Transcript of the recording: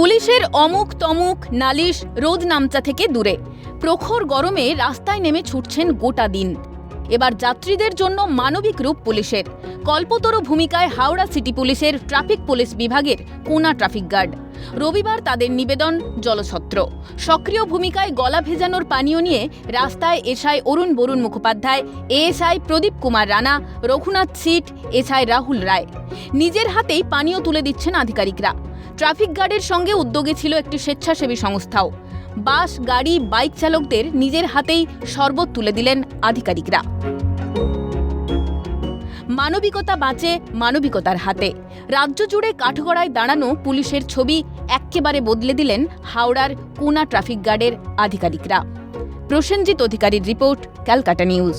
পুলিশের অমুক তমুক নালিশ রোদ নামচা থেকে দূরে। প্রখর গরমে রাস্তায় নেমে ছুটছেন গোটা দিন। এবার যাত্রীদের জন্য মানবিক রূপ পুলিশের। কল্পতরু ভূমিকায় হাওড়া সিটি পুলিশের ট্রাফিক পুলিশ বিভাগের কোনা ট্রাফিক গার্ড। রবিবার তাদের নিবেদন, জলছত্র। সক্রিয় ভূমিকায় গলা ভেজানোর পানীয় নিয়ে রাস্তায় SI Arun Barun Mukhopadhyay, ASI Pradip Kumar Rana, Raghunath Sit, SI Rahul Roy. নিজের হাতেই পানীয় তুলে দিচ্ছেন আধিকারিকরা। ট্রাফিক গার্ডের সঙ্গে উদ্যোগে ছিল একটি স্বেচ্ছাসেবী সংস্থাও। বাস, গাড়ি, বাইক চালকদের নিজের হাতেই শরবত তুলে দিলেন আধিকারিকরা। মানবিকতা বাঁচে মানবিকতার হাতে। রাজ্য জুড়ে কাঠগড়ায় দাঁড়ানো পুলিশের ছবি এক্কেবারে বদলে দিলেন হাওড়ার কুনা ট্রাফিক গার্ডের আধিকারিকরা। প্রসেনজিৎ অধিকারীর রিপোর্ট, ক্যালকাটা নিউজ।